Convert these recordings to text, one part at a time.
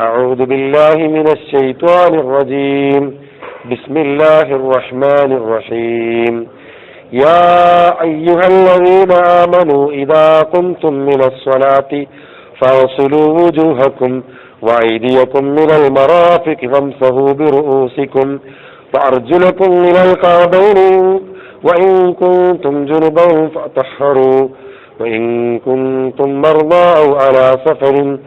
أعوذ بالله من الشيطان الرجيم. بسم الله الرحمن الرحيم. يا أيها الذين آمنوا إذا قمتم من الصلاة فاغسلوا وجوهكم وأيديكم من المرافق فامسحوا برؤوسكم وأرجلكم من الكعبين وإن كنتم جنبا فطهروا وإن كنتم مرضى أو على سفر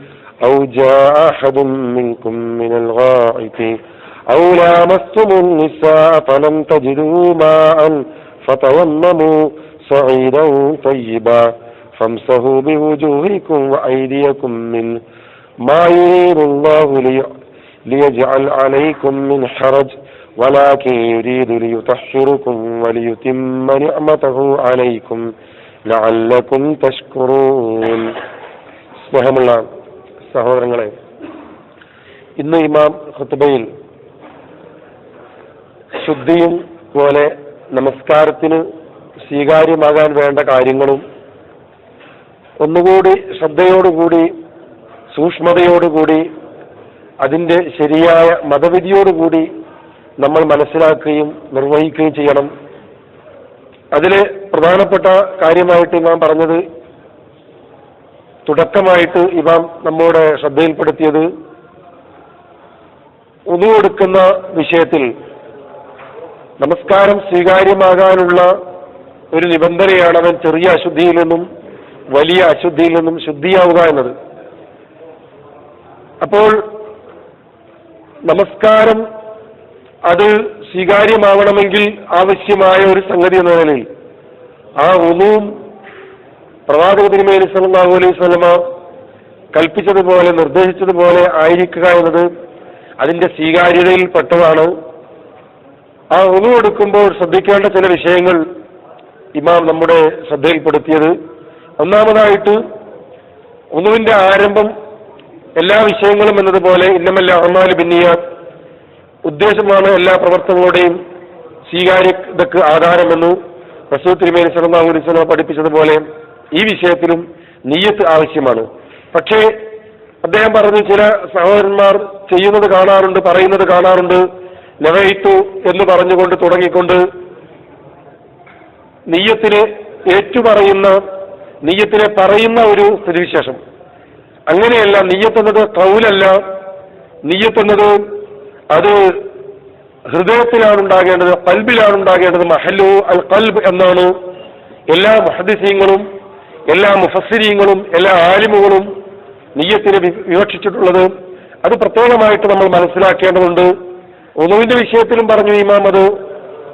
أو جاء أحد منكم من الغائط أو لامستم النساء فلم تجدوا ماء فتيمموا صعيدا طيبا فامسحوا بوجوهكم وأيديكم من ما يريد الله لي ليجعل عليكم من حرج ولكن يريد ليطهركم وليتم نعمته عليكم لعلكم تشكرون. سبحان الله. സഹോദരങ്ങളെ ഇന്ന് ഇമാം ഖുത്ബയിൽ ശുദ്ധിയും പോലെ നമസ്കാരത്തിന് സ്വീകാര്യമാകാൻ വേണ്ട കാര്യങ്ങളും ഒന്നുകൂടി ശ്രദ്ധയോടുകൂടി സൂക്ഷ്മതയോടുകൂടി അതിന്റെ ശരിയായ മതവിധിയോടുകൂടി നമ്മൾ മനസ്സിലാക്കുകയും നിർവഹിക്കുകയും ചെയ്യണം. അതിലെ പ്രധാനപ്പെട്ട കാര്യമായിട്ട് ഞാൻ പറഞ്ഞത് തുടക്കമായിട്ട് ഇമാം നമ്മുടെ ശ്രദ്ധയിൽപ്പെടുത്തിയത് ഉതുവെടുക്കുന്ന വിഷയത്തിൽ നമസ്കാരം സ്വീകാര്യമാകാനുള്ള ഒരു നിബന്ധനയാണ് അവൻ ചെറിയ അശുദ്ധിയിൽ നിന്നും വലിയ അശുദ്ധിയിൽ നിന്നും ശുദ്ധിയാവുക എന്നത്. അപ്പോൾ നമസ്കാരം അത് സ്വീകാര്യമാവണമെങ്കിൽ ആവശ്യമായ ഒരു സംഗതി എന്ന നിലയിൽ ആ ഉണവും പ്രവാചക തിരുമേനി സല്ലല്ലാഹു അലൈഹി സ്വലമ കൽപ്പിച്ചതുപോലെ നിർദ്ദേശിച്ചതുപോലെ ആയിരിക്കുക എന്നത് അതിന്റെ സ്വീകാര്യതയിൽ പെട്ടതാണ് ആ ഉണു എടുക്കുമ്പോൾ ശ്രദ്ധിക്കേണ്ട ചില വിഷയങ്ങൾ ഇമാം നമ്മുടെ ശ്രദ്ധയിൽപ്പെടുത്തിയത്. ഒന്നാമതായിട്ട് ഉണുവിന്റെ ആരംഭം എല്ലാ വിഷയങ്ങളും എന്നതുപോലെ ഇന്നമല്ല അഹ്മാൽ ബിന്നിയ ഉദ്ദേശമാണ് എല്ലാ പ്രവർത്തനങ്ങളുടെയും സ്വീകാര്യതക്ക് ആധാരമെന്ന് റസൂൽ തിരുമേനി സല്ലല്ലാഹു അലൈഹി വസല്ലം പഠിപ്പിച്ചതുപോലെ ഈ വിഷയത്തിലും നീയത്ത് ആവശ്യമാണ്. പക്ഷേ അദ്ദേഹം പറഞ്ഞു ചില സഹോദരന്മാർ ചെയ്യുന്നത് കാണാറുണ്ട് പറയുന്നത് കാണാറുണ്ട്. ലവയിത്തു എന്ന് പറഞ്ഞുകൊണ്ട് തുടങ്ങിക്കൊണ്ട് നീയത്തിനെ ഏറ്റുപറയുന്ന നീയത്തിനെ പറയുന്ന ഒരു സ്ഥിതിവിശേഷം. അങ്ങനെയല്ല നീയത്തെന്നത് കൗലല്ല. നീയത്തെന്നത് അത് ഹൃദയത്തിലാണ് ഉണ്ടാകേണ്ടത് കൽബിലാണ് ഉണ്ടാകേണ്ടത് മഹല്ലു അൽ കൽബ് എന്നാണ്. എല്ലാ മുഹദ്സീങ്ങളും എല്ലാ മുഫസ്സിരീങ്ങളും എല്ലാ ആലിമുകളും നീയത്തിന് വി- വിവക്ഷിച്ചിട്ടുള്ളത്. അത് പ്രത്യേകമായിട്ട് നമ്മൾ മനസ്സിലാക്കേണ്ടതുണ്ട്. ഒന്നുവിന്റെ വിഷയത്തിലും പറഞ്ഞു ഇമാം അത്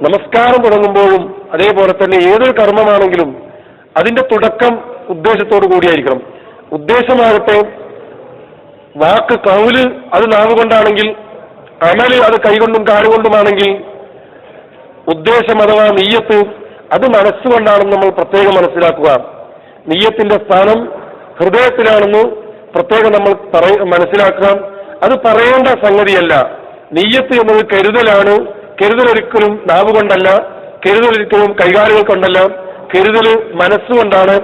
നമസ്കാരം തുടങ്ങുമ്പോഴും അതേപോലെ തന്നെ ഏതൊരു കർമ്മമാണെങ്കിലും അതിന്റെ തുടക്കം ഉദ്ദേശത്തോടു കൂടിയായിരിക്കണം. ഉദ്ദേശമാകട്ടെ വാക്ക് കൗൽ അത് നാവുകൊണ്ടാണെങ്കിൽ അമൽ അത് കൈകൊണ്ടും കാലുകൊണ്ടുമാണെങ്കിൽ ഉദ്ദേശം അഥവാ നീയത്ത് അത് മനസ്സുകൊണ്ടാണെന്ന് നമ്മൾ പ്രത്യേകം മനസ്സിലാക്കുക. നീയത്തിന്റെ സ്ഥാനം ഹൃദയത്തിലാണെന്ന് പ്രത്യേകം നമ്മൾ മനസ്സിലാക്കാം അത് പറയേണ്ട സംഗതിയല്ല. നീയത്ത് എന്നത് കരുതലാണ്. കരുതൽ ഒരിക്കലും നാവ് കൊണ്ടല്ല. കരുതൽ ഒരിക്കലും കൈകാലുകൾ കൊണ്ടല്ല. കരുതൽ മനസ്സുകൊണ്ടാണ്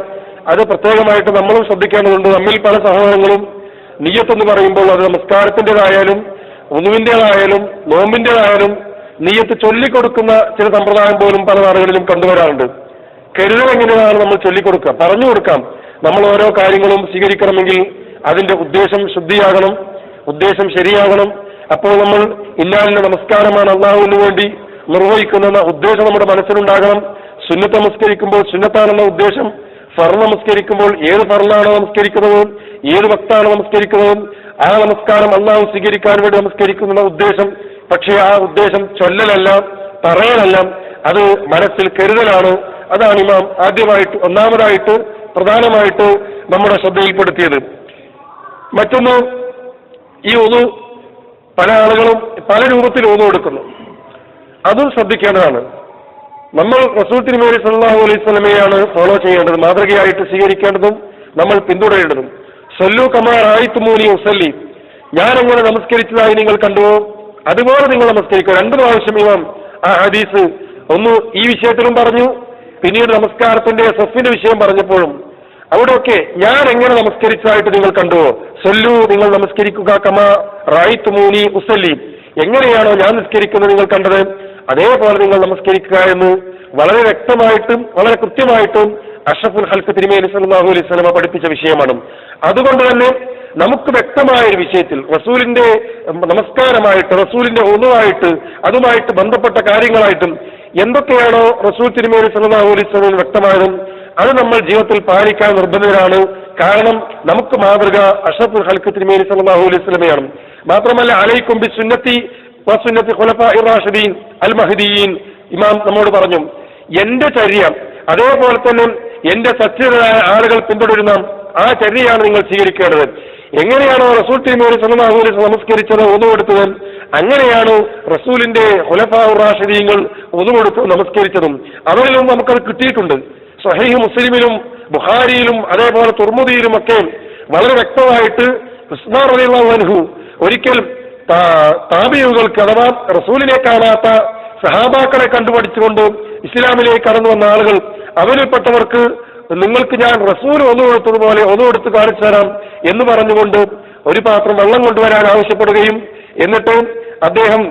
അത് പ്രത്യേകമായിട്ട് നമ്മളും ശ്രദ്ധിക്കേണ്ടതുണ്ട്. നമ്മിൽ പല സഹോദരങ്ങളും നീയത്തെന്ന് പറയുമ്പോൾ അത് നമസ്കാരത്തിന്റെതായാലും ഒന്നുവിന്റെതായാലും നോമ്പിന്റെതായാലും നീയത്ത് ചൊല്ലിക്കൊടുക്കുന്ന ചില സമ്പ്രദായം പോലും പല നാടുകളിലും കണ്ടുവരാറുണ്ട്. കരുതൽ എങ്ങനെയാണ് നമ്മൾ ചൊല്ലിക്കൊടുക്കുക? പറഞ്ഞു കൊടുക്കാം. നമ്മൾ ഓരോ കാര്യങ്ങളും സ്വീകരിക്കണമെങ്കിൽ അതിന്റെ ഉദ്ദേശം ശുദ്ധിയാകണം ഉദ്ദേശം ശരിയാകണം. അപ്പോൾ നമ്മൾ ഇന്നാലിന്റെ നമസ്കാരമാണ് അള്ളാഹുവിന് വേണ്ടി നിർവഹിക്കുന്ന ഉദ്ദേശം നമ്മുടെ മനസ്സിലുണ്ടാകണം. സുന്നത്ത് നമസ്കരിക്കുമ്പോൾ സുന്നത്താണെന്ന ഉദ്ദേശം ഫർ നമസ്കരിക്കുമ്പോൾ ഏത് ഫറിലാണ് നമസ്കരിക്കുന്നത് ഏത് ഭക്താണ് നമസ്കരിക്കുന്നത് ആ നമസ്കാരം അള്ളാഹു സ്വീകരിക്കാൻ വേണ്ടി നമസ്കരിക്കുന്ന ഉദ്ദേശം. പക്ഷേ ആ ഉദ്ദേശം ചൊല്ലലല്ല പറയലല്ല. അത് മനസ്സിൽ കരുതലാണ്. അതാണ് ഇമാം ആദ്യമായിട്ട് ഒന്നാമതായിട്ട് പ്രധാനമായിട്ട് നമ്മുടെ ശ്രദ്ധയിൽപ്പെടുത്തിയത്. മറ്റൊന്ന് ഈ ഒതു പല ആളുകളും പല രൂപത്തിൽ ഒതു കൊടുക്കുന്നു അതും ശ്രദ്ധിക്കേണ്ടതാണ്. നമ്മൾ റസൂൽ തിരുമേനി സല്ലാഹു അലൈഹി സ്വലമയാണ് ഫോളോ ചെയ്യേണ്ടത് മാതൃകയായിട്ട് സ്വീകരിക്കേണ്ടതും നമ്മൾ പിന്തുടരേണ്ടതും. സൊല്ലു കമാർ ആയിത്തുമൂലി ഉസല്ലി. ഞാൻ അങ്ങനെ നമസ്കരിച്ചതായി നിങ്ങൾ കണ്ടുവോ? അതുപോലെ നിങ്ങൾ നമസ്കരിക്കുക. രണ്ടു പ്രാവശ്യം ഇമാം ആ ഹദീസ് ഒന്ന് ഈ വിഷയത്തിലും പറഞ്ഞു പിന്നീട് നമസ്കാരത്തിന്റെ സഫിന്റെ വിഷയം പറഞ്ഞപ്പോഴും അവിടെയൊക്കെ ഞാൻ എങ്ങനെ നമസ്കരിച്ചതായിട്ട് നിങ്ങൾ കണ്ടുവോ സൊല്ലു നിങ്ങൾ നമസ്കരിക്കുക കമ റായിത്ത് മൂനി ഉസല്ലി. എങ്ങനെയാണോ ഞാൻ നിസ്കരിക്കുന്നത് നിങ്ങൾ കണ്ടത്? അതേപോലെ നിങ്ങൾ നമസ്കരിക്കുക എന്ന് വളരെ വ്യക്തമായിട്ടും വളരെ കൃത്യമായിട്ടും അഷഫുൽ ഹൽക്ക് തിരുമേനി സല്ലാഹു അലൈഹി സ്വലമ പഠിപ്പിച്ച വിഷയമാണ്. അതുകൊണ്ട് തന്നെ നമുക്ക് വ്യക്തമായ ഒരു വിഷയത്തിൽ റസൂലിന്റെ നമസ്കാരമായിട്ട് റസൂലിന്റെ ഒന്നുമായിട്ട് അതുമായിട്ട് ബന്ധപ്പെട്ട കാര്യങ്ങളായിട്ടും എന്തൊക്കെയാണോ റസൂൽ തിരുമേനി സല്ലാഹു അലൈഹി സ്വലമിന് വ്യക്തമായതും അത് നമ്മൾ ജീവിതത്തിൽ പാലിക്കാൻ നിർബന്ധിതരാണ്. കാരണം നമുക്ക് മാതൃക അഷഫുൽ ഹൽക്ക് തിരുമേനി സല്ലാഹു അലൈഹി സ്വലമയാണ് മാത്രമല്ല അലൈക്കും ബി സുന്നത്തി സുന്നത്തി ഖുലഫ ഇറാഷിദീൻ അൽ മഹദീൻ ഇമാം നമ്മോട് പറഞ്ഞു എന്റെ ചര്യ അതേപോലെ തന്നെ എന്റെ സത്യരായ ആളുകൾ പിന്തുടരുന്ന ആ ചര്യയാണ് നിങ്ങൾ സ്വീകരിക്കേണ്ടത്. എങ്ങനെയാണോ റസൂൽ തിരുമേനി സലമാഹുലി അലൈഹി നമസ്കരിച്ചത് ഒതുവെടുത്തത് അങ്ങനെയാണ് റസൂലിന്റെ ഹുലഫാ റാഷിദീങ്ങൾ ഒന്നുകൊടുത്ത് നമസ്കരിച്ചതും? അവരിലും നമുക്കത് കിട്ടിയിട്ടുണ്ട്. സഹൈഹ് മുസ്ലിമിലും ബുഹാരിയിലും അതേപോലെ തുർമുദിയിലും ഒക്കെ വളരെ വ്യക്തമായിട്ട് റളിയല്ലാഹു അൻഹു ഒരിക്കൽ താപിയുകൾക്ക് അഥവാ റസൂലിനെ കാണാത്ത സഹാബാക്കളെ കണ്ടുപഠിച്ചുകൊണ്ട് ഇസ്ലാമിലേക്ക് കടന്നു വന്ന ആളുകൾ അവരിൽപ്പെട്ടവർക്ക് നിങ്ങൾക്ക് ഞാൻ റസൂൽ ഒന്നു കൊടുത്തതുപോലെ ഒന്നു കൊടുത്ത് കാണിച്ചു തരാം എന്ന് പറഞ്ഞുകൊണ്ട് ഒരു പാത്രം വെള്ളം കൊണ്ടുവരാൻ ആവശ്യപ്പെടുകയും എന്നിട്ട് അദ്ദേഹം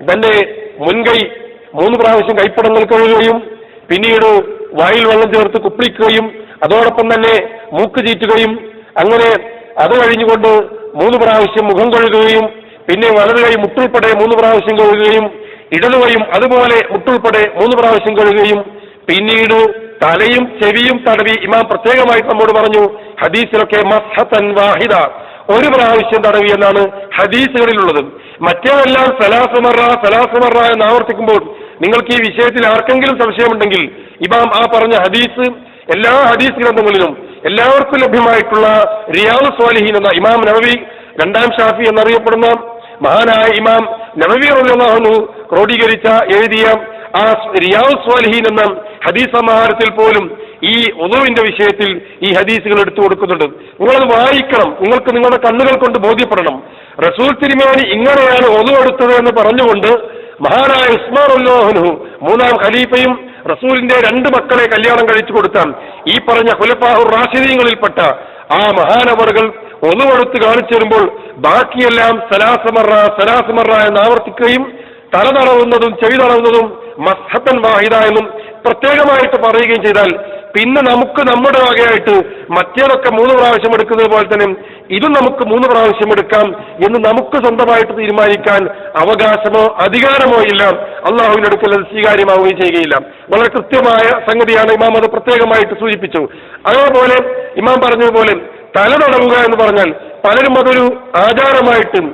തന്റെ മുൻകൈ മൂന്ന് പ്രാവശ്യം കൈപ്പടങ്ങൾ കഴുകുകയും പിന്നീട് വായിൽ വെള്ളം ചേർത്ത് കുപ്പിക്കുകയും അതോടൊപ്പം തന്നെ മൂക്ക് ചീറ്റുകയും അങ്ങനെ അത് കഴിഞ്ഞുകൊണ്ട് മൂന്ന് പ്രാവശ്യം മുഖം കഴുകുകയും പിന്നെ വലതു കൈ മുട്ടുൾപ്പെടെ മൂന്ന് പ്രാവശ്യം കഴുകുകയും ഇടതുകൈയും അതുപോലെ മുട്ടുൾപ്പെടെ മൂന്ന് പ്രാവശ്യം കഴുകുകയും പിന്നീട് തലയും ചെവിയും തടവി ഇമാം പ്രത്യേകമായിട്ട് നമ്മോട് പറഞ്ഞു ഹദീസിലൊക്കെ മസ്ഹത്തൻ വാഹിദ ഒരു പ്രാവശ്യം തടവി എന്നാണ് ഹദീസുകളിലുള്ളത്. മറ്റേതെല്ലാം സലാസുമറ സലാസുമറ എന്ന് ആവർത്തിക്കുമ്പോൾ നിങ്ങൾക്ക് ഈ വിഷയത്തിൽ ആർക്കെങ്കിലും സംശയമുണ്ടെങ്കിൽ ഇമാം ആ പറഞ്ഞ ഹദീസ് എല്ലാ ഹദീസ് ഗ്രന്ഥങ്ങളിലും എല്ലാവർക്കും ലഭ്യമായിട്ടുള്ള റിയാദ് സ്വാലിഹീൻ എന്ന ഇമാം നവവി രണ്ടാം ഷാഫി എന്നറിയപ്പെടുന്ന മഹാനായ ഇമാം നവവി റളിയല്ലാഹു ക്രോഡീകരിച്ച എഴുതിയ ആ റിയാവ് സ്വാലിഹീൻ എന്ന ഹദീസ് സമാഹാരത്തിൽ പോലും ഈ ഒതുവിന്റെ വിഷയത്തിൽ ഈ ഹദീസുകൾ എടുത്തു കൊടുക്കുന്നുണ്ട്. നിങ്ങളത് വായിക്കണം. നിങ്ങൾക്ക് നിങ്ങളുടെ കണ്ണുകൾ കൊണ്ട് ബോധ്യപ്പെടണം. റസൂൽ തിരുമേനി ഇങ്ങനെയാണ് ഒതു എടുത്തത് എന്ന് പറഞ്ഞുകൊണ്ട് മഹാനായ ഉസ്മാൻ ഉല്ലോഹനു മൂന്നാം ഖലീഫയും റസൂലിന്റെ രണ്ട് മക്കളെ കല്യാണം കഴിച്ചു കൊടുത്താൽ ഈ പറഞ്ഞ ഹുലഫാഹുർ റാഷിദീങ്ങളിൽപ്പെട്ട ആ മഹാനവറുകൾ ഒന്ന് കൊടുത്ത് കാണിച്ചു തരുമ്പോൾ ബാക്കിയെല്ലാം സലാസമറ സലാസമറ എന്ന് ആവർത്തിക്കുകയും തല തടവുന്നതും ചെവി തടവുന്നതും മസ്ഹത്തൻ വാഹിദ എന്നും പ്രത്യേകമായിട്ട് പറയുകയും ചെയ്താൽ പിന്നെ നമുക്ക് നമ്മുടെ വകയായിട്ട് മറ്റേതൊക്കെ മൂന്ന് പ്രാവശ്യം എടുക്കുന്നത് പോലെ തന്നെ ഇതും നമുക്ക് മൂന്ന് പ്രാവശ്യം എടുക്കാം എന്ന് നമുക്ക് സ്വന്തമായിട്ട് തീരുമാനിക്കാൻ അവകാശമോ അധികാരമോ ഇല്ല. അള്ളാഹുവിന്റെ അടുക്കൽ അത് സ്വീകാര്യമാവുകയും ചെയ്യുകയില്ല. വളരെ കൃത്യമായ സംഗതിയാണ് ഇമാം അത് പ്രത്യേകമായിട്ട് സൂചിപ്പിച്ചു. അതേപോലെ ഇമാം പറഞ്ഞതുപോലെ തല തടവുക എന്ന് പറഞ്ഞാൽ പലരും അതൊരു ആചാരമായിട്ടും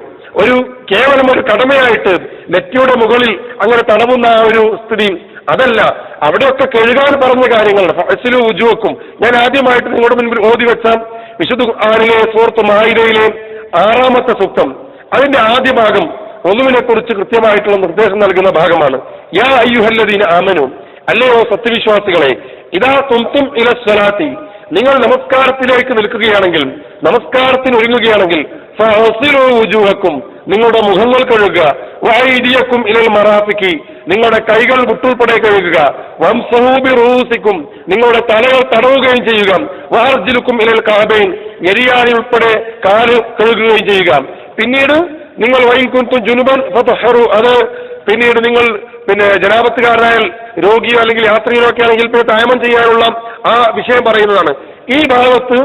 ഒരു കേവലം ഒരു കടമയായിട്ട് നെറ്റിയുടെ മുകളിൽ അങ്ങനെ തടവുന്ന ആ ഒരു സ്ഥിതി. അതല്ല അവിടെയൊക്കെ കഴുകാൻ പറഞ്ഞ കാര്യങ്ങൾ ഫസിലു ഉജുവക്കും ഞാൻ ആദ്യമായിട്ട് നിങ്ങളുടെ മുൻപിൽ ഓതി വെച്ച വിശുദ്ധ ആനിലെ സുഹൃത്ത് മായിരയിലെ ആറാമത്തെ സൂക്തം. അതിന്റെ ആദ്യ ഭാഗം ഒന്നുവിനെ കുറിച്ച് കൃത്യമായിട്ടുള്ള നിർദ്ദേശം നൽകുന്ന ഭാഗമാണ്. യാ അയ്യുഹല്ലദീന ആമനു. അല്ലയോ സത്യവിശ്വാസികളെ ഇതാ തുംതും ഇല സ്വലാത്തി. നിങ്ങൾ നമസ്കാരത്തിലേക്ക് നിൽക്കുകയാണെങ്കിൽ നമസ്കാരത്തിന് ഒരുങ്ങുകയാണെങ്കിൽ വുജൂഹക്കും. നിങ്ങളുടെ മുഖങ്ങൾ കഴുകുക. വൈദിയക്കും ഇലൽ മറാഫിക്ക്. നിങ്ങളുടെ കൈകൾ മുട്ടുൾപ്പെടെ കഴുകുക. വംസഹൂബി റൂസിക്കും നിങ്ങളുടെ തലകൾ തടവുകയും ചെയ്യുക. വാർജിലുക്കും ഇലൽ കാബൈൻ. എരിയാനി ഉൾപ്പെടെ കാൽ കഴുകുകയും ചെയ്യുക. പിന്നീട് നിങ്ങൾ വൈകുന്തും ജുനുബൻ ഫതഹറു. അത് പിന്നീട് നിങ്ങൾ പിന്നെ ജനാപത്തുകാരനായാൽ രോഗിയോ അല്ലെങ്കിൽ യാത്രികരോ ഒക്കെ ആണെങ്കിൽ പിന്നെ തായമം ചെയ്യാനുള്ള ആ വിഷയം പറയുന്നതാണ്. ഈ ഭാഗത്ത്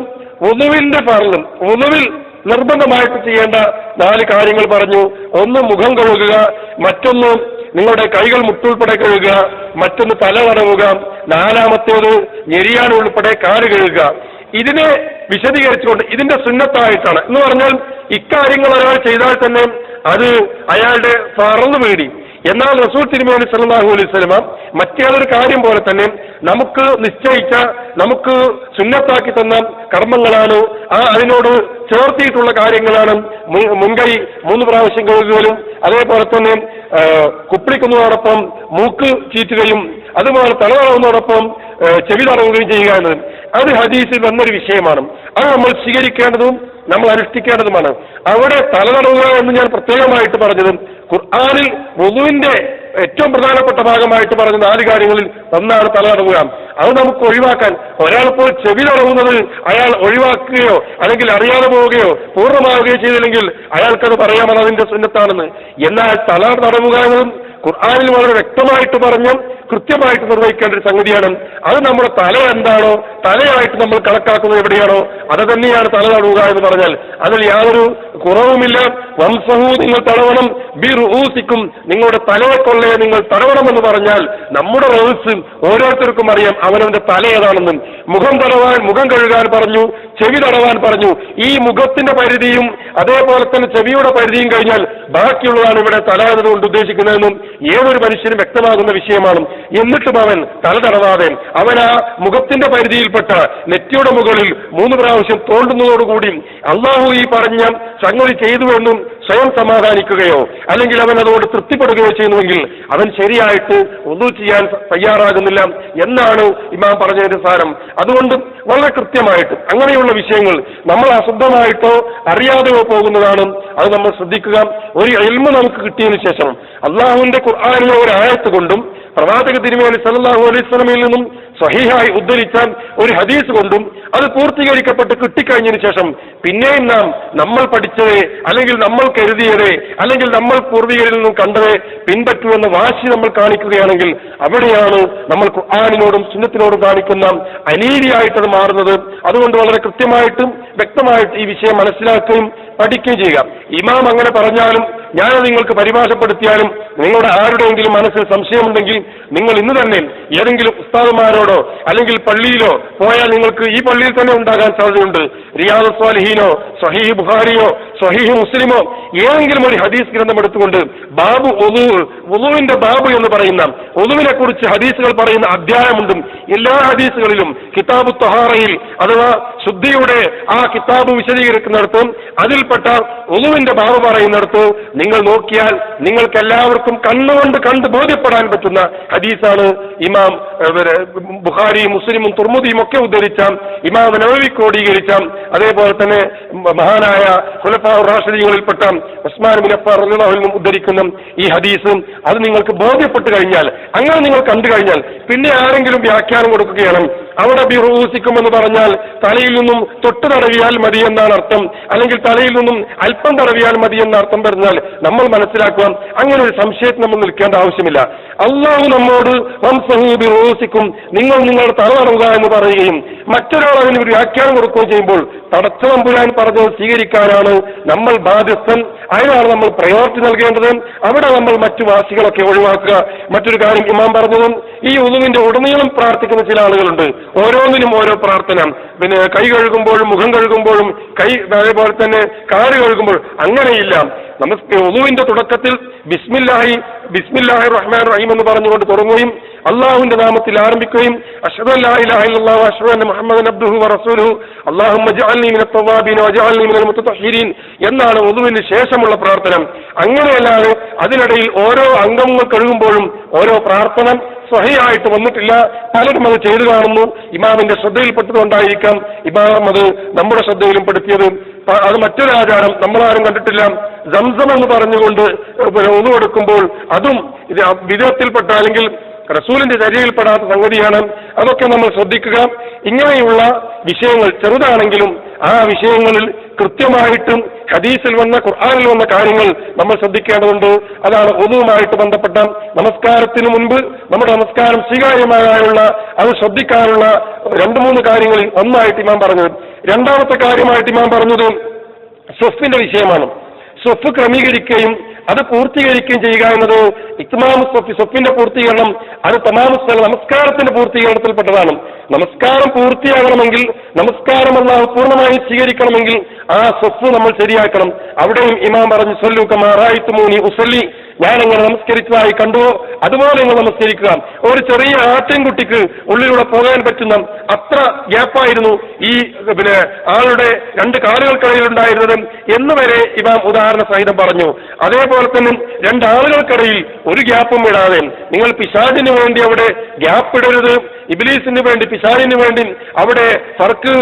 ഒന്നുവിന്റെ ഫറലും ഒന്നുവിൽ നിർബന്ധമായിട്ട് ചെയ്യേണ്ട നാല് കാര്യങ്ങൾ പറഞ്ഞു. ഒന്ന് മുഖം കഴുകുക മറ്റൊന്ന് നിങ്ങളുടെ കൈകൾ മുട്ടുൾപ്പെടെ കഴുകുക മറ്റൊന്ന് തല തടവുക നാലാമത്തേത് ഞെരിയാൻ ഉൾപ്പെടെ കാൽ കഴുകുക. ഇതിനെ വിശദീകരിച്ചുകൊണ്ട് ഇതിന്റെ സുന്നത്തായിട്ടാണ്. എന്ന് പറഞ്ഞാൽ ഇക്കാര്യങ്ങൾ ഒരാൾ ചെയ്താൽ തന്നെ അത് അയാളുടെ പറന്നു പേടി എന്നാൽ റസൂൽ തിരുമേനി സല്ലല്ലാഹു അലൈഹി സ്വലമ മറ്റേതൊരു കാര്യം പോലെ തന്നെ നമുക്ക് നിശ്ചയിച്ച നമുക്ക് സുന്നത്താക്കി തന്ന കർമ്മങ്ങളാണ്. ആ അതിനോട് ചേർത്തിയിട്ടുള്ള കാര്യങ്ങളാണ് മുൻകൈ മൂന്ന് പ്രാവശ്യം കഴുകുകയും അതേപോലെ തന്നെ കുപ്പിളിക്കുന്നതോടൊപ്പം മൂക്ക് ചീറ്റുകയും അതുപോലെ തല തടവുന്നതോടൊപ്പം ആ, ചെവി തടവുകയും ചെയ്യുക എന്നത് അത് ഹദീസിൽ വന്നൊരു വിഷയമാണ്. അത് നമ്മൾ സ്വീകരിക്കേണ്ടതും നമ്മൾ അനുഷ്ഠിക്കേണ്ടതുമാണ്. അവിടെ തല തലനടവുക എന്ന് ഞാൻ പ്രത്യേകമായിട്ട് പറഞ്ഞതും ഖുർആാനിൽ വധുവിന്റെ ഏറ്റവും പ്രധാനപ്പെട്ട ഭാഗമായിട്ട് പറഞ്ഞ നാല് കാര്യങ്ങളിൽ ഒന്നാണ് തലനടവുക അത് നമുക്ക് ഒഴിവാക്കാൻ ഒരാളിപ്പോൾ ചെവി തടവുന്നത് അയാൾ ഒഴിവാക്കുകയോ അല്ലെങ്കിൽ അറിയാതെ പോവുകയോ പൂർണമാവുകയോ ചെയ്തില്ലെങ്കിൽ അയാൾക്കത് പറയാമത് അതിന്റെ സുന്നത്താണെന്ന്. എന്നാൽ തല തടവുക എന്നതും ഖുർആാനിൽ വളരെ വ്യക്തമായിട്ട് പറഞ്ഞ കൃത്യമായിട്ട് നിർവഹിക്കേണ്ട ഒരു സംഗതിയാണ്. അത് നമ്മുടെ തല എന്താണോ തലയായിട്ട് നമ്മൾ കണക്കാക്കുന്നത് എവിടെയാണോ അത് തന്നെയാണ് തല തടവുക എന്ന് പറഞ്ഞാൽ. അതിൽ യാതൊരു കുറവുമില്ല. വംശവും നിങ്ങൾ തടവണം ബി റൂസിക്കും നിങ്ങളുടെ തലയെ കൊള്ളയെ നിങ്ങൾ തടവണം എന്ന് പറഞ്ഞാൽ നമ്മുടെ റൂസ് ഓരോരുത്തർക്കും അറിയാം അവനവന്റെ തല ഏതാണെന്നും. മുഖം തടവാൻ മുഖം കഴുകാൻ പറഞ്ഞു ചെവി തടവാൻ പറഞ്ഞു. ഈ മുഖത്തിന്റെ പരിധിയും അതേപോലെ തന്നെ ചെവിയുടെ പരിധിയും കഴിഞ്ഞാൽ ബാക്കിയുള്ളതാണ് ഇവിടെ തല എന്നതുകൊണ്ട് ഉദ്ദേശിക്കുന്നതെന്നും ഏതൊരു മനുഷ്യനും വ്യക്തമാകുന്ന വിഷയമാണ്. എന്നിട്ടും അവൻ തല തടവാതെ അവൻ ആ മുഖത്തിന്റെ പരിധിയിൽപ്പെട്ട നെറ്റിയുടെ മുകളിൽ മൂന്ന് പ്രാവശ്യം തോണ്ടുന്നതോടുകൂടി അള്ളാഹു ഈ പറഞ്ഞ സംഗതി ചെയ്തുവെന്നും സ്വയം സമാധാനിക്കുകയോ അല്ലെങ്കിൽ അവൻ അതോട് തൃപ്തിപ്പെടുകയോ ചെയ്യുന്നുവെങ്കിൽ അവൻ ശരിയായിട്ട് ഒന്നും ചെയ്യാൻ തയ്യാറാകുന്നില്ല എന്നാണ് ഇമാം പറഞ്ഞതിന്റെ സാരം. അതുകൊണ്ട് വളരെ കൃത്യമായിട്ട് അങ്ങനെയുള്ള വിഷയങ്ങൾ നമ്മൾ അശുദ്ധമായിട്ടോ അറിയാതെയോ പോകുന്നതാണ്. അത് നമ്മൾ ശ്രദ്ധിക്കുക. ഒരു എൽമ നമുക്ക് കിട്ടിയതിനു ശേഷം അള്ളാഹുവിന്റെ ഒരു ആയത്ത് കൊണ്ടും പ്രവാചക തിരുമേനി സല്ലല്ലാഹു അലൈഹി സ്വലമയിൽ നിന്നും സഹീഹായി ഉദ്ധരിച്ച ഒരു ഹദീസ് കൊണ്ടും അത് പൂർത്തീകരിക്കപ്പെട്ട് കിട്ടിക്കഴിഞ്ഞതിന് ശേഷം പിന്നെയും നാം നമ്മൾ പഠിച്ചത് അല്ലെങ്കിൽ നമ്മൾ കരുതിയത് അല്ലെങ്കിൽ നമ്മൾ പൂർവികരിൽ നിന്നും കണ്ടത് പിൻപറ്റുമെന്ന് വാശി നമ്മൾ കാണിക്കുകയാണെങ്കിൽ അവിടെയാണ് നമ്മൾ ഖുർആാനിനോടും സുന്നത്തിനോടും കാണിക്കുന്ന അനീതിയായിട്ടത് മാറുന്നത്. അതുകൊണ്ട് വളരെ കൃത്യമായിട്ടും വ്യക്തമായിട്ട് ഈ വിഷയം മനസ്സിലാക്കുകയും പഠിക്കുകയും ചെയ്യുക. ഇമാം അങ്ങനെ പറഞ്ഞാലും ഞാൻ നിങ്ങൾക്ക് പരിഭാഷപ്പെടുത്തിയാലും നിങ്ങളുടെ ആരുടെയെങ്കിലും മനസ്സിൽ സംശയമുണ്ടെങ്കിൽ നിങ്ങൾ ഇന്ന് തന്നെ ഏതെങ്കിലും ഉസ്താദുമാരോടോ അല്ലെങ്കിൽ പള്ളിയിലോ പോയാൽ നിങ്ങൾക്ക് ഈ പള്ളിയിൽ തന്നെ ഉണ്ടാകാൻ സാധ്യതയുണ്ട്. റിയാദ് സ്വാലിഹീനോ സഹീ ബുഹാരിയോ സഹീഹ് മുസ്ലിമോ? ഏതെങ്കിലും ഒരു ഹദീസ് ഗ്രന്ഥം എടുത്തുകൊണ്ട് ബാബു ഒതു ഒതുവിന്റെ ബാബു എന്ന് പറയുന്ന ഒതുവിനെ കുറിച്ച് ഹദീസുകൾ പറയുന്ന അധ്യായമുണ്ടും എല്ലാ ഹദീസുകളിലും കിതാബ് തൊഹാറയിൽ അഥവാ ശുദ്ധിയുടെ ആ കിതാബ് വിശദീകരിക്കുന്നിടത്തും അതിൽപ്പെട്ട ഒതുവിന്റെ ബാബു പറയുന്നിടത്ത് നിങ്ങൾ നോക്കിയാൽ നിങ്ങൾക്ക് എല്ലാവർക്കും കണ്ണുകൊണ്ട് കണ്ട് ബോധ്യപ്പെടാൻ പറ്റുന്ന ഹദീസാണ് ഇമാം ബുഖാരി മുസ്ലിമും തുർമുദിയും ഒക്കെ ഉദ്ധരിച്ച ഇമാം നവവി ക്രോഡീകരിച്ച അതേപോലെ തന്നെ മഹാനായ ഖുലഫാ റാഷിദീങ്ങളിൽപ്പെട്ട ഉസ്മാൻ അൻഹു ഉദ്ധരിക്കുന്ന ഈ ഹദീസും അത് നിങ്ങൾക്ക് ബോധ്യപ്പെട്ട് കഴിഞ്ഞാൽ അങ്ങനെ നിങ്ങൾ കണ്ടു കഴിഞ്ഞാൽ പിന്നെ ആരെങ്കിലും വ്യാഖ്യാനം കൊടുക്കുകയാണ് അവിടെ ബിറൂസിക്കും എന്ന് പറഞ്ഞാൽ തലയിൽ നിന്നും തൊട്ട് തടവിയാൽ മതി എന്നാണ് അർത്ഥം. അല്ലെങ്കിൽ തലയിൽ നിന്നും അല്പം തടവിയാൽ മതി എന്ന അർത്ഥം പറഞ്ഞാൽ നമ്മൾ മനസ്സിലാക്കുക അങ്ങനെ ഒരു സംശയത്തിൽ നമ്മൾ നിൽക്കേണ്ട ആവശ്യമില്ല. അള്ളാഹു നമ്മോട് ബിറൂസിക്കും നിങ്ങൾ നിങ്ങളുടെ തല തടവുക എന്ന് പറയുകയും മറ്റൊരാൾ അതിന് ഒരു വ്യാഖ്യാനം കൊടുക്കുകയും ചെയ്യുമ്പോൾ തടച്ച തമ്പുരാൻ പറഞ്ഞത് സ്വീകരിക്കാനാണ് നമ്മൾ ബാധ്യസ്ഥൻ. അതിനാണ് നമ്മൾ പ്രയോറിറ്റി നൽകേണ്ടത്. അവിടെ നമ്മൾ മറ്റു വാസികളൊക്കെ ഒഴിവാക്കുക. മറ്റൊരു കാര്യം ഇമാം പറഞ്ഞതും ഈ ഉദുവിന്റെ ഉടനീളം പ്രാർത്ഥിക്കുന്ന ചില ആളുകളുണ്ട്. ഓരോന്നിനും ഓരോ പ്രാർത്ഥന. പിന്നെ കൈ കഴുകുമ്പോഴും മുഖം കഴുകുമ്പോഴും കൈ അതേപോലെ തന്നെ കാൽ കഴുകുമ്പോൾ അങ്ങനെയില്ല. നമുക്ക് ഉദുവിന്റെ തുടക്കത്തിൽ ബിസ്മില്ലാഹി ബിസ്മില്ലാഹി റഹ്മാൻ റഹീം എന്ന് പറഞ്ഞുകൊണ്ട് തുടങ്ങുകയും അള്ളാഹുവിന്റെ നാമത്തിൽ ആരംഭിക്കുകയും അഷ്ഹദു അല്ലാ ഇലാഹ ഇല്ലല്ലാഹു അഷ്ഹദു അന്ന മുഹമ്മദൻ അബ്ദുഹു വറസൂലുഹു അല്ലാഹുമ്മ ജഅൽനി മിനത് തവ്വാബീൻ വജഅൽനി മിനൽ മുത്തതഹ്ഹിരീൻ എന്നാണ് ഉദുവിന് ശേഷമുള്ള പ്രാർത്ഥന. അങ്ങനെയല്ലാതെ അതിനിടയിൽ ഓരോ അംഗങ്ങൾ കഴുകുമ്പോഴും ഓരോ പ്രാർത്ഥന സ്വഹയായിട്ട് വന്നിട്ടില്ല. പലരും അത് ചെയ്തു കാണുന്നു. ഇമാമിന്റെ ശ്രദ്ധയിൽപ്പെട്ടതുകൊണ്ടായിരിക്കാം ഇമാം അത് നമ്മുടെ ശ്രദ്ധയിലും പെടുത്തിയത്. അത് മറ്റൊരു ആചാരം. നമ്മളാരും കണ്ടിട്ടില്ല. സംസം എന്ന് പറഞ്ഞുകൊണ്ട് ഒന്നു കൊടുക്കുമ്പോൾ അതും ഇത് വിധത്തിൽപ്പെട്ട അല്ലെങ്കിൽ റസൂലിന്റെ ചര്യയിൽപ്പെടാത്ത സംഗതിയാണ്. അതൊക്കെ നമ്മൾ ശ്രദ്ധിക്കുക. ഇങ്ങനെയുള്ള വിഷയങ്ങൾ ചെറുതാണെങ്കിലും ആ വിഷയങ്ങളിൽ കൃത്യമായിട്ടും ഹദീസിൽ വന്ന ഖുർആാനിൽ വന്ന കാര്യങ്ങൾ നമ്മൾ ശ്രദ്ധിക്കേണ്ടതുണ്ട്. അതാണ് ഒന്നുമായിട്ട് ബന്ധപ്പെട്ട നമസ്കാരത്തിന് മുൻപ് നമ്മുടെ നമസ്കാരം സ്വീകാര്യമായുള്ള അത് ശ്രദ്ധിക്കാനുള്ള രണ്ട് മൂന്ന് കാര്യങ്ങളിൽ ഒന്നായിട്ട് ഇമാം പറഞ്ഞത്. രണ്ടാമത്തെ കാര്യമായിട്ട് ഇമാം പറഞ്ഞത് സ്വഫിന്റെ വിഷയമാണ്. സ്വഫ് ക്രമീകരിക്കുകയും അത് പൂർത്തീകരിക്കുകയും ചെയ്യുക എന്നത് ഇത്മാമു സ്വഫി സ്വഫിന്റെ പൂർത്തീകരണം അത് തമാമു സ്വല നമസ്കാരത്തിന്റെ പൂർത്തീകരണത്തിൽപ്പെട്ടതാണ്. നമസ്കാരം പൂർത്തിയാകണമെങ്കിൽ നമസ്കാരം എന്ന പൂർണമായി സ്വീകരിക്കണമെങ്കിൽ ആ സ്വഫ് നമ്മൾ ശരിയാക്കണം. അവിടെയും ഇമാം പറഞ്ഞു സൊല്ലു കമാറായിത്തുമൂനി ഉസല്ലി. ഞാൻ നമസ്കരിച്ചതായി കണ്ടോ. അതുപോലെ നിങ്ങൾ നമസ്കരിക്കുക. ഒരു ചെറിയ ആട്ടിൻകുട്ടിക്ക് ഉള്ളിലൂടെ പോകാൻ പറ്റുന്ന അത്ര ഗ്യാപ്പായിരുന്നു ഈ പിന്നെ ആളുടെ രണ്ട് കാലുകൾക്കിടയിൽ ഉണ്ടായിരുന്നത് എന്ന് വരെ ഇമാം ഉദാഹരണ സഹിതം പറഞ്ഞു. അതേപോലെ തന്നെ രണ്ടാളുകൾക്കിടയിൽ ഒരു ഗ്യാപ്പും ഇടാതെ നിങ്ങൾ പിശാചിന് വേണ്ടി അവിടെ ഗ്യാപ്പ് ഇടരുത് ഇബിലീസിന് വേണ്ടി പിശാചിന് വേണ്ടി അവിടെ സർക്ക്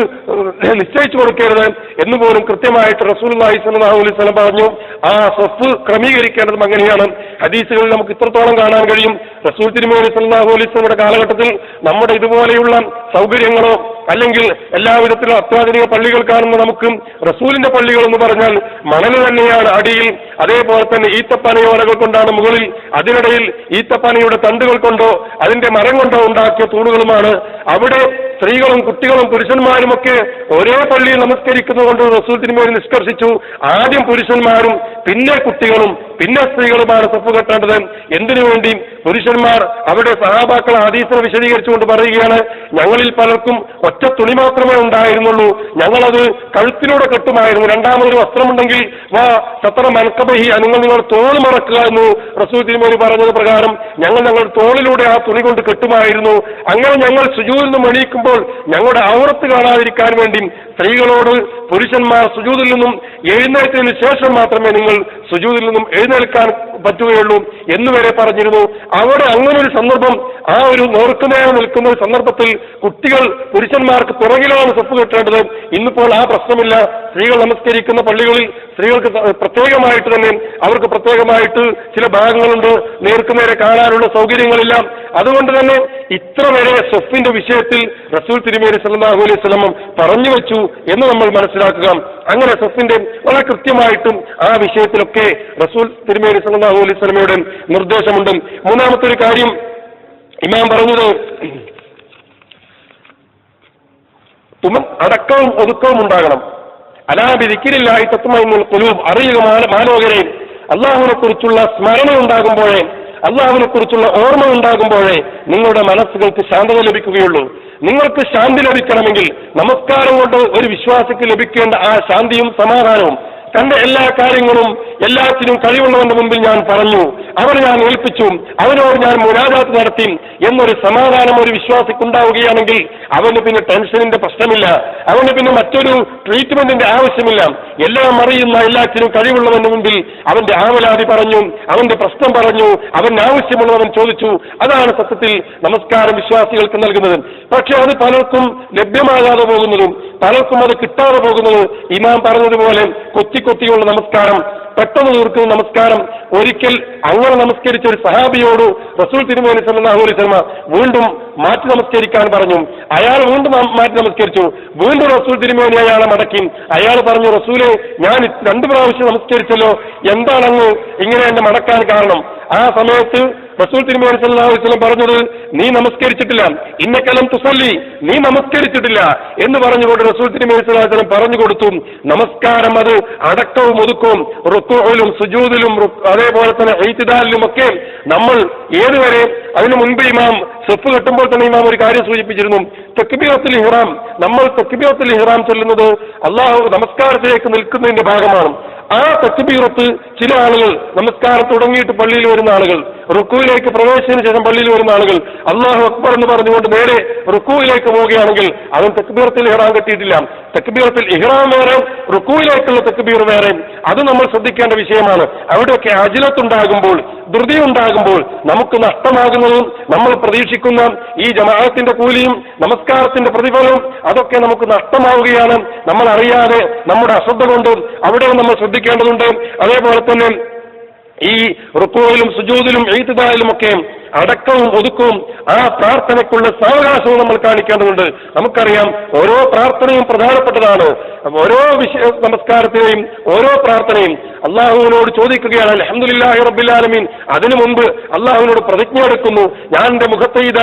നിശ്ചയിച്ചു കൊടുക്കരുത് എന്ന് പോലും കൃത്യമായിട്ട് റസൂൽ വസല്ലം പറഞ്ഞു. ആ സ്വഫ് ക്രമീകരിക്കേണ്ടതും അങ്ങനെയാണ്. ഹദീസുകളിൽ നമുക്ക് ഇത്രത്തോളം കാണാൻ കഴിയും. റസൂൽ തിരുമേനി സല്ലാഹു അലൈഹി വസല്ലമയുടെ കാലഘട്ടത്തിൽ നമ്മുടെ ഇതുപോലെയുള്ള സൗകര്യങ്ങളോ അല്ലെങ്കിൽ എല്ലാവിധത്തിലും അത്യാധുനിക പള്ളികൾ കാണുന്ന നമുക്ക് റസൂലിന്റെ പള്ളികൾ എന്ന് പറഞ്ഞാൽ മണൽ തന്നെയാണ് അടിയിൽ. അതേപോലെ തന്നെ ഈത്തപ്പനയോലകൾ കൊണ്ടാണ് മുകളിൽ അതിനിടയിൽ ഈത്തപ്പനയുടെ തണ്ടുകൾ കൊണ്ടോ അതിന്റെ മരം കൊണ്ടോ ഉണ്ടാക്കിയ തൂണുകളുമാണ് അവിടെ സ്ത്രീകളും കുട്ടികളും പുരുഷന്മാരും ഒക്കെ ഒരേ പള്ളിയിൽ നമസ്കരിക്കുന്നതുകൊണ്ട് റസൂൽ തിരുമേനി നിഷ്കർഷിച്ചു. ആദ്യം പുരുഷന്മാരും പിന്നെ കുട്ടികളും പിന്നെ സ്ത്രീകളുമാണ് സഫ് കെട്ടേണ്ടത്. എന്തിനു വേണ്ടി? പുരുഷന്മാർ അവിടെ സഹാബാക്കൾ ആദീസിനെ വിശദീകരിച്ചുകൊണ്ട് പറയുകയാണ് ഞങ്ങളിൽ പലർക്കും ഒറ്റ തുണി മാത്രമേ ഉണ്ടായിരുന്നുള്ളൂ. ഞങ്ങളത് കഴുത്തിലൂടെ കെട്ടുമായിരുന്നു. രണ്ടാമതൊരു വസ്ത്രമുണ്ടെങ്കിൽ വാ സത്ര മനക്കബഹി നിങ്ങൾ നിങ്ങൾ തോൾ മറക്കുക എന്ന് റസൂൽ തിരുമേനി പറഞ്ഞത് പ്രകാരം ഞങ്ങൾ ഞങ്ങളുടെ തോളിലൂടെ ആ തുണി കൊണ്ട് കെട്ടുമായിരുന്നു. അങ്ങനെ ഞങ്ങൾ സുജൂതിൽ നിന്നും എണീക്കുമ്പോൾ ഞങ്ങളുടെ ഔറത്ത് കാണാതിരിക്കാൻ വേണ്ടി സ്ത്രീകളോട് പുരുഷന്മാർ സുജൂതിൽ നിന്നും എഴുന്നേറ്റതിന് ശേഷം മാത്രമേ നിങ്ങൾ സുജൂതിൽ നിന്നും എഴുന്നേൽക്കാൻ പറ്റുകയുള്ളൂ എന്ന് വരെ പറഞ്ഞിരുന്നു. അവിടെ അങ്ങനെ ഒരു സന്ദർഭം ആ ഒരു നോർക്കുനേരം നിൽക്കുന്ന ഒരു സന്ദർഭത്തിൽ കുട്ടികൾ പുരുഷന്മാർക്ക് പുറകിലാണ് സ്വപ്പ് കെട്ടേണ്ടത്. ഇന്നിപ്പോൾ ആ പ്രശ്നമില്ല. സ്ത്രീകൾ നമസ്കരിക്കുന്ന പള്ളികളിൽ സ്ത്രീകൾക്ക് പ്രത്യേകമായിട്ട് തന്നെ അവർക്ക് പ്രത്യേകമായിട്ട് ചില ഭാഗങ്ങളുണ്ട്. നേർക്കുനേരെ കാണാനുള്ള സൗകര്യങ്ങളില്ല. അതുകൊണ്ട് തന്നെ ഇത്ര വരെ വിഷയത്തിൽ റസൂൽ തിരുമേനി സല്ലല്ലാഹു അലൈഹി സ്വലമം പറഞ്ഞു വെച്ചു എന്ന് നമ്മൾ മനസ്സിലാക്കുക. അങ്ങനെ സ്വഫിന്റെ വളരെ കൃത്യമായിട്ടും ആ വിഷയത്തിലൊക്കെ റസൂൽ തിരുമേനി സല്ലല്ലാഹു അലൈഹി സ്വലമയുടെ നിർദ്ദേശമുണ്ട്. മൂന്നാമത്തെ ഒരു കാര്യം ഇമാം പറഞ്ഞത് അടക്കവും ഒതുക്കവും ഉണ്ടാകണം. അലാബിരിക്കില്ലായി തത്വമൈമുൽ കുലൂബ് അറിയുക മാന- മാനോകരെ അള്ളാഹുവിനെ കുറിച്ചുള്ള സ്മരണ ഉണ്ടാകുമ്പോഴേ അള്ളാഹുവിനെ കുറിച്ചുള്ള ഓർമ്മ ഉണ്ടാകുമ്പോഴേ നിങ്ങളുടെ മനസ്സുകൾക്ക് ശാന്തത ലഭിക്കുകയുള്ളൂ. നിങ്ങൾക്ക് ശാന്തി ലഭിക്കണമെങ്കിൽ നമസ്കാരം കൊണ്ട് ഒരു വിശ്വാസിക്ക് ലഭിക്കേണ്ട ആ ശാന്തിയും സമാധാനവും. തന്റെ എല്ലാ കാര്യങ്ങളും എല്ലാത്തിനും കഴിവുള്ളവന്റെ മുമ്പിൽ ഞാൻ പറഞ്ഞു. അവരെ ഞാൻ ഏൽപ്പിച്ചു. അവനോട് ഞാൻ മുരാജാത്ത് നടത്തി എന്നൊരു സമാധാനം ഒരു വിശ്വാസിക്കുണ്ടാവുകയാണെങ്കിൽ അവന് പിന്നെ ടെൻഷനിന്റെ പ്രശ്നമില്ല. അവന് പിന്നെ മറ്റൊരു ട്രീറ്റ്മെന്റിന്റെ ആവശ്യമില്ല. എല്ലാം അറിയുന്ന എല്ലാത്തിനും കഴിവുള്ളവന്റെ മുമ്പിൽ അവന്റെ ആവലാതി പറഞ്ഞു അവന്റെ പ്രശ്നം പറഞ്ഞു അവൻ ആവശ്യമുള്ളവൻ ചോദിച്ചു. അതാണ് സത്യത്തിൽ നമസ്കാരം വിശ്വാസികൾക്ക് നൽകുന്നത്. പക്ഷെ അത് പലർക്കും ലഭ്യമാകാതെ പോകുന്നതും പലർക്കും അത് കിട്ടാതെ പോകുന്നത് ഇമാം പറഞ്ഞതുപോലെ കൊത്തി കൊത്തിയുള്ള നമസ്കാരം പെട്ടെന്ന് തീർക്കുന്ന നമസ്കാരം. ഒരിക്കൽ അങ്ങനെ നമസ്കരിച്ച ഒരു സഹാബിയോട് റസൂൽ തിരുമേനി സല്ലല്ലാഹു അലൈഹി വസല്ലമ വീണ്ടും മാറ്റി നമസ്കരിക്കാൻ പറഞ്ഞു. അയാൾ വീണ്ടും മാറ്റി നമസ്കരിച്ചു. വീണ്ടും റസൂൽ തിരുമേനി അയാളെ മടക്കി. അയാൾ പറഞ്ഞു റസൂലെ ഞാൻ രണ്ടു പ്രാവശ്യം നമസ്കരിച്ചല്ലോ. എന്താണ് ഇങ്ങനെ എന്നെ മടക്കാൻ കാരണം? ആ സമയത്ത് റസൂൽ അലൈഹി വസല്ലം പറഞ്ഞത് നീ നമസ്കരിച്ചിട്ടില്ല. ഇന്നക്കലം തുസല്ലി. നീ നമസ്കരിച്ചിട്ടില്ല. എന്ന് പറഞ്ഞുകൊണ്ട് റസൂൽ അലൈഹി വസല്ലം പറഞ്ഞു കൊടുത്തു. നമസ്കാരം അത് അടക്കവും ഒതുക്കവും റുക്കുയിലും സുജൂദിലും അതേപോലെ തന്നെ എഴുത്തിദാലിലും ഒക്കെ നമ്മൾ ഏതുവരെ അതിനു മുൻപ് ഇമാം സെഫ് കെട്ടുമ്പോൾ തന്നെ ഇമാം ഒരു കാര്യം സൂചിപ്പിച്ചിരുന്നു. തെക്കുബിയത്തിൽ ഇഹ്റാം. നമ്മൾ തെക്കുബിയത്തിൽ ഇഹ്റാം ചൊല്ലുന്നത് അള്ളാഹു നമസ്കാരത്തിലേക്ക് നിൽക്കുന്നതിന്റെ ഭാഗമാണ്. ആ തെക്കുബീറത്ത് ചില ആളുകൾ നമസ്കാരം തുടങ്ങിയിട്ട് പള്ളിയിൽ വരുന്ന ആളുകൾ റുക്കുവിലേക്ക് പ്രവേശിച്ചതിന് ശേഷം പള്ളിയിൽ വരുന്ന ആളുകൾ അള്ളാഹു അക്ബർ എന്ന് പറഞ്ഞുകൊണ്ട് നേരെ റുക്കുവിലേക്ക് പോവുകയാണെങ്കിൽ അവൻ തക്ബീറത്തിൽ ഇഹ്റാം കെട്ടിയിട്ടില്ല. തെക്കുബീറത്തിൽ ഇഹ്റാം വേറെ റുക്കുവിലേക്കുള്ള തെക്കുബീർ വേറെ. അത് നമ്മൾ ശ്രദ്ധിക്കേണ്ട വിഷയമാണ്. അവിടെയൊക്കെ അജിലത്തുണ്ടാകുമ്പോൾ ധൃതി ഉണ്ടാകുമ്പോൾ നമുക്ക് നഷ്ടമാകുന്നതും നമ്മൾ പ്രതീക്ഷിക്കുന്ന ഈ ജമാഅത്തിന്റെ കൂലിയും നമസ്കാരത്തിന്റെ പ്രതിഫലവും അതൊക്കെ നമുക്ക് നഷ്ടമാവുകയാണ്. നമ്മൾ അറിയാതെ നമ്മുടെ അശ്രദ്ധ കൊണ്ട് അവിടെ നമ്മൾ ശ്രദ്ധിക്കേണ്ടതുണ്ട് അതേപോലെ തന്നെ ഈ റുക്കുവിലും സുജൂതിലും എഴുത്തുതായാലും ഒക്കെ അടക്കവും ഒതുക്കവും ആ പ്രാർത്ഥനയ്ക്കുള്ള സാവകാശവും നമ്മൾ കാണിക്കേണ്ടതുണ്ട്. നമുക്കറിയാം ഓരോ പ്രാർത്ഥനയും പ്രധാനപ്പെട്ടതാണ്. ഓരോ വിഷയ നമസ്കാരത്തെയും ഓരോ പ്രാർത്ഥനയും അള്ളാഹുവിനോട് ചോദിക്കുകയാണ് അലഹമുല്ലാഹി റബ്ബിലാലമീൻ അതിനു മുമ്പ് അള്ളാഹുവിനോട് പ്രതിജ്ഞ എടുക്കുന്നു. ഞാൻ എന്റെ മുഖത്ത് ചെയ്ത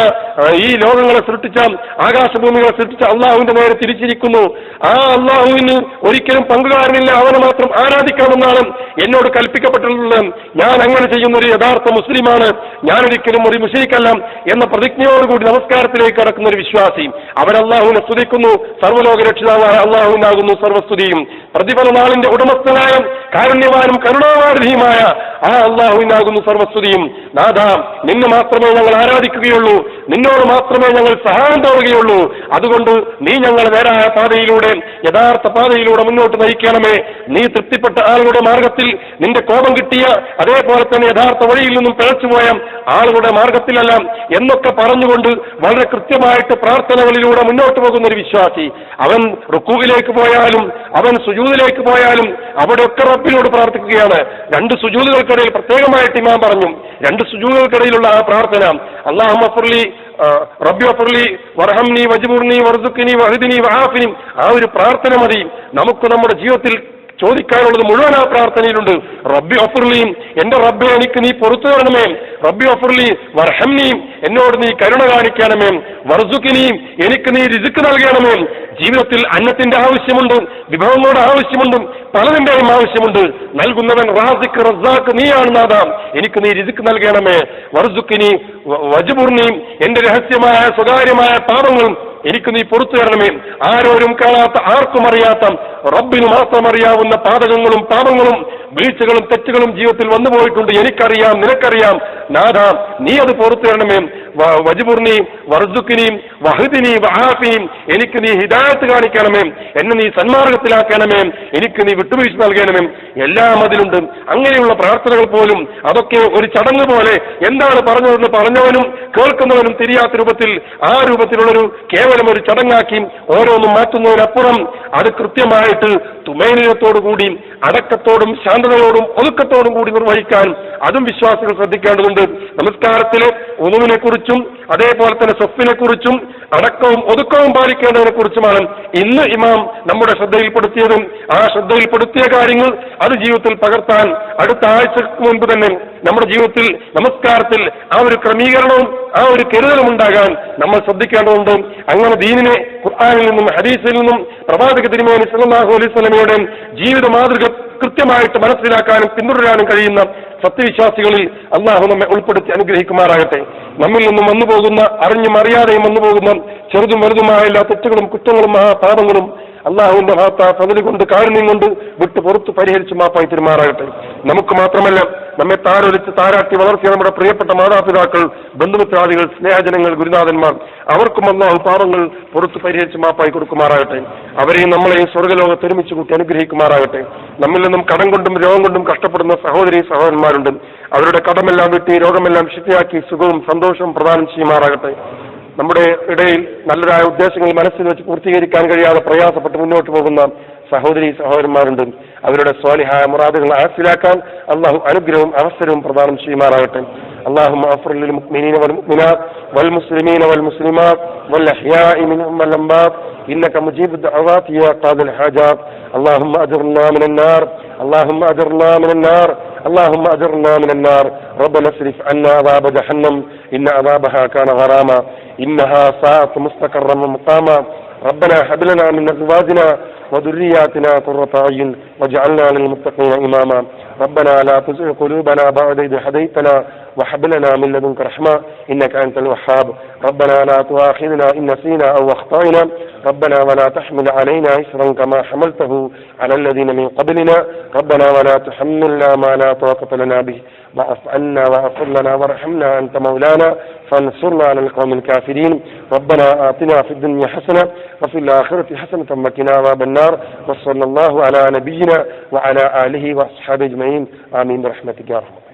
ഈ ലോകങ്ങളെ സൃഷ്ടിച്ച ആകാശഭൂമികളെ സൃഷ്ടിച്ച അള്ളാഹുവിന്റെ നേരെ തിരിച്ചിരിക്കുന്നു. ആ അള്ളാഹുവിന് ഒരിക്കലും പങ്കുകാരനില്ല. അവനെ മാത്രം ആരാധിക്കണമെന്നാണ് എന്നോട് കൽപ്പിക്കപ്പെട്ടിട്ടുള്ളത്. ഞാൻ അങ്ങനെ ചെയ്യുന്ന ഒരു യഥാർത്ഥ മുസ്ലിമാണ്. ഞാൻ ഒരിക്കലും ഒരു മുസ്ലിക്കല്ല എന്ന പ്രതിജ്ഞയോടുകൂടി നമസ്കാരത്തിലേക്ക് കടക്കുന്ന ഒരു വിശ്വാസി. അവരല്ലാഹുവിനെ സ്തുതിക്കുന്നു. സർവലോക രക്ഷിതാവായ അള്ളാഹുവിനാകുന്നു സർവസ്തുതിയും പ്രതിഫല നാളിന്റെ ഉടമസ്ഥനായ കാരുണ്യവാനും കരുണാവാരിധിയുമായ ആ അള്ളാഹുവിനാകുന്നു സർവസ്തുതിയും. നാഥ നിന്നെ മാത്രമേ ഞങ്ങൾ ആരാധിക്കുകയുള്ളൂ. നിന്നോട് മാത്രമേ ഞങ്ങൾ സഹായം തോറുകയുള്ളൂ അതുകൊണ്ട് നീ ഞങ്ങൾ നേരായ പാതയിലൂടെ യഥാർത്ഥ പാതയിലൂടെ മുന്നോട്ട് നയിക്കണമേ. നീ തൃപ്തിപ്പെട്ട ആളുകളുടെ മാർഗത്തിൽ നിന്റെ കോപം കിട്ടിയ അതേപോലെ തന്നെ യഥാർത്ഥ വഴിയിൽ നിന്നും പിഴച്ചുപോയ ആളുകളുടെ മാർഗത്തിലല്ല എന്നൊക്കെ പറഞ്ഞുകൊണ്ട് വളരെ കൃത്യമായിട്ട് പ്രാർത്ഥനകളിലൂടെ മുന്നോട്ട് പോകുന്ന ഒരു വിശ്വാസി. അവൻ റുക്കുവിലേക്ക് പോയാലും അവൻ സുജൂതിലേക്ക് പോയാലും അവിടെയൊക്കെ റബ്ബിനോട് പ്രാർത്ഥിക്കുകയാണ്. രണ്ട് സുജൂതുകൾക്കിടയിൽ പ്രത്യേകമായിട്ട് ഇമാം പറഞ്ഞു. രണ്ട് സുജൂതുകൾക്കിടയിലുള്ള ആ പ്രാർത്ഥന അള്ളാഹു അഫുർലി റബ്ബി അഫുർലി വർഹംനി വജുബുർനി വർദുക്കിനി വഹദിനി വഹാഫിനി ആ ഒരു പ്രാർത്ഥന മതി. നമുക്ക് നമ്മുടെ ജീവിതത്തിൽ ചോദിക്കാനുള്ളത് മുഴുവൻ ആ പ്രാർത്ഥനയിലുണ്ട്. റബ്ബി ഒഫുർലിയും എന്റെ റബ്ബെ എനിക്ക് നീ പുറത്തു തരണമേ റബ്ബി ഒഫുർലി വർഹംനിയും എന്നോട് നീ കരുണ കാണിക്കണമേ. വർസുക്കിനിയും എനിക്ക് നീ രിസുക്ക് നൽകണമേ. ജീവിതത്തിൽ അന്നത്തിന്റെ ആവശ്യമുണ്ട് വിഭവങ്ങളുടെ ആവശ്യമുണ്ട് പലതിന്റെയും ആവശ്യമുണ്ട്. നൽകുന്നവൻ റാസിക് റസാക്ക് നീയാണ് നാദാം എനിക്ക് നീ രിസുക്ക് നൽകണമേ. വർസുക്കിനി വജുപൂർണിയും എന്റെ രഹസ്യമായ സ്വകാര്യമായ പാപങ്ങളും എനിക്ക് നീ പുറത്തു തരണമേ ആരോരും കാണാത്ത ആർക്കും അറിയാത്ത റബ്ബിന് മാത്രം അറിയാവുന്ന പാതകങ്ങളും പാപങ്ങളും വീഴ്ചകളും തെറ്റുകളും ജീവിതത്തിൽ വന്നു പോയിട്ടുണ്ട്. എനിക്കറിയാം നിനക്കറിയാം. നാഥ നീ അത് പുറത്തു തരണമേ വജുപൂർണിയും വർസുക്കിനിയും വഹദിനിയും എനിക്ക് നീ ഹിദായത്ത് കാണിക്കണമേ. എന്നെ നീ സന്മാർഗത്തിലാക്കണമേ. എനിക്ക് നീ വിട്ടുവീഴ്ച നൽകണമേ. എല്ലാം അതിലുണ്ട്. അങ്ങനെയുള്ള പ്രാർത്ഥനകൾ പോലും അതൊക്കെ ഒരു ചടങ്ങ് പോലെ എന്താണ് പറഞ്ഞതെന്ന് പറഞ്ഞവനും കേൾക്കുന്നവനും തിരിയാത്ത രൂപത്തിൽ ആ രൂപത്തിലുള്ളൊരു കേവലം ഒരു ചടങ്ങാക്കി ഓരോന്നും മാറ്റുന്നതിനപ്പുറം അത് കൃത്യമായിട്ട് തുമേനിയത്തോടുകൂടി അടക്കത്തോടും ശാന്തതയോടും ഒതുക്കത്തോടും കൂടി നിർവഹിക്കാൻ അതും വിശ്വാസികൾ ശ്രദ്ധിക്കേണ്ടതുണ്ട്. നമസ്കാരത്തിലെ ഒന്നുവിനെ കുറിച്ചും അതേപോലെ തന്നെ സ്വത്തിനെ കുറിച്ചും അടക്കവും ഒതുക്കവും പാലിക്കേണ്ടതിനെ കുറിച്ചുമാണ് ഇന്ന് ഇമാം നമ്മുടെ ശ്രദ്ധയിൽപ്പെടുത്തിയതും. ആ ശ്രദ്ധയിൽപ്പെടുത്തിയ കാര്യങ്ങൾ അത് ജീവിതത്തിൽ പകർത്താൻ അടുത്ത ആഴ്ചക്ക് മുൻപ് തന്നെ നമ്മുടെ ജീവിതത്തിൽ നമസ്കാരത്തിൽ ആ ഒരു ക്രമീകരണവും ആ ഒരു കരുതലും ഉണ്ടാകാൻ നമ്മൾ ശ്രദ്ധിക്കേണ്ടതുണ്ട്. അങ്ങനെ ദീനിനെ ഖുർആാനിൽ നിന്നും ഹദീസിൽ നിന്നും പ്രവാചക തിരുമേനി സല്ലല്ലാഹു അലൈഹി സ്വലമയുടെ ജീവിത മാതൃക കൃത്യമായിട്ട് മനസ്സിലാക്കാനും പിന്തുടരാനും കഴിയുന്ന സത്യവിശ്വാസികളിൽ അള്ളാഹു നമ്മെ ഉൾപ്പെടുത്തി അനുഗ്രഹിക്കുമാറാകട്ടെ. നമ്മിൽ നിന്നും വന്നു പോകുന്ന അറിഞ്ഞും അറിയാതെയും വന്നു പോകുന്ന ചെറുതും വലുതുമായ എല്ലാ തെറ്റുകളും കുറ്റങ്ങളും മഹാപാപങ്ങളും അള്ളാഹുവിന്റെ മഹാത്ത ഫതിൽ കൊണ്ട് കാരുണ്യം കൊണ്ട് വിട്ട് പുറത്ത് പരിഹരിച്ച് മാപ്പായി തിരുമാറാകട്ടെ നമുക്ക് മാത്രമല്ല നമ്മെ താരൊലിച്ച് താരാട്ടി വളർത്തിയ നമ്മുടെ പ്രിയപ്പെട്ട മാതാപിതാക്കൾ ബന്ധുമിത്രാദികൾ സ്നേഹജനങ്ങൾ ഗുരുനാഥന്മാർ അവർക്കും അള്ളാഹു പാപങ്ങൾ പുറത്ത് പരിഹരിച്ച് മാപ്പായി കൊടുക്കുമാറാകട്ടെ. അവരെയും നമ്മളെയും സ്വർഗലോകത്ത് ഒരുമിച്ച് കൂട്ടി അനുഗ്രഹിക്കുമാറാകട്ടെ. നമ്മിൽ നിന്നും കടം കൊണ്ടും രോഗം കൊണ്ടും കഷ്ടപ്പെടുന്ന സഹോദരി സഹോദരന്മാരുണ്ട്. അവരുടെ കടമെല്ലാം വെട്ടി രോഗമെല്ലാം ശുദ്ധിയാക്കി സുഖവും സന്തോഷവും പ്രദാനം ചെയ്യുമാറാകട്ടെ. നമ്മുടെ ഇടയിൽ നല്ലതായ ഉദ്ദേശങ്ങൾ മനസ്സിൽ വെച്ച് പൂർത്തീകരിക്കാൻ കഴിയാതെ പ്രയാസപ്പെട്ട് മുന്നോട്ട് പോകുന്ന സഹോദരി സഹോദരന്മാരുണ്ട് അവരുടെ സ്വാലിഹായ മുറാദുകൾ ഹാസിലാക്കാൻ അള്ളാഹു അനുഗ്രഹവും അവസരവും പ്രദാനം ചെയ്യുമാറാകട്ടെ اللهم اغفر للمؤمنين والمؤمنات والمسلمين والمسلمات والأحياء منهم والأموات إنك مجيب الدعوات يا قاضي الحاجات اللهم أجرنا من النار اللهم أجرنا من النار اللهم أجرنا من النار ربنا اصرف عنا عذاب جهنم إن عذابها كان غراما إنها ساءت مستقرا ومقاما ربنا هب لنا من أزواجنا وذرياتنا قرة أعين واجعلنا للمتقين إماما. ربنا لا تزغ قلوبنا بعد إذ هديتنا وهب لنا من لدنك رحمة إنك أنت الوهاب. ربنا لا تؤاخذنا إن نسينا أو أخطأنا. ربنا ولا تحمل علينا إسرا كما حملته على الذين من قبلنا. ربنا ولا تحملنا ما لا طاقة لنا به. واعف عنا واغفر لنا وارحمنا أنت مولانا. فانصرنا على القوم الكافرين. ربنا آتنا في الدنيا حسنة وفي الآخرة حسنة وقنا عذاب النار. وصلى الله على نبينا وعلى آله وأصحابه أجمعين. آمين برحمتك يا رحمة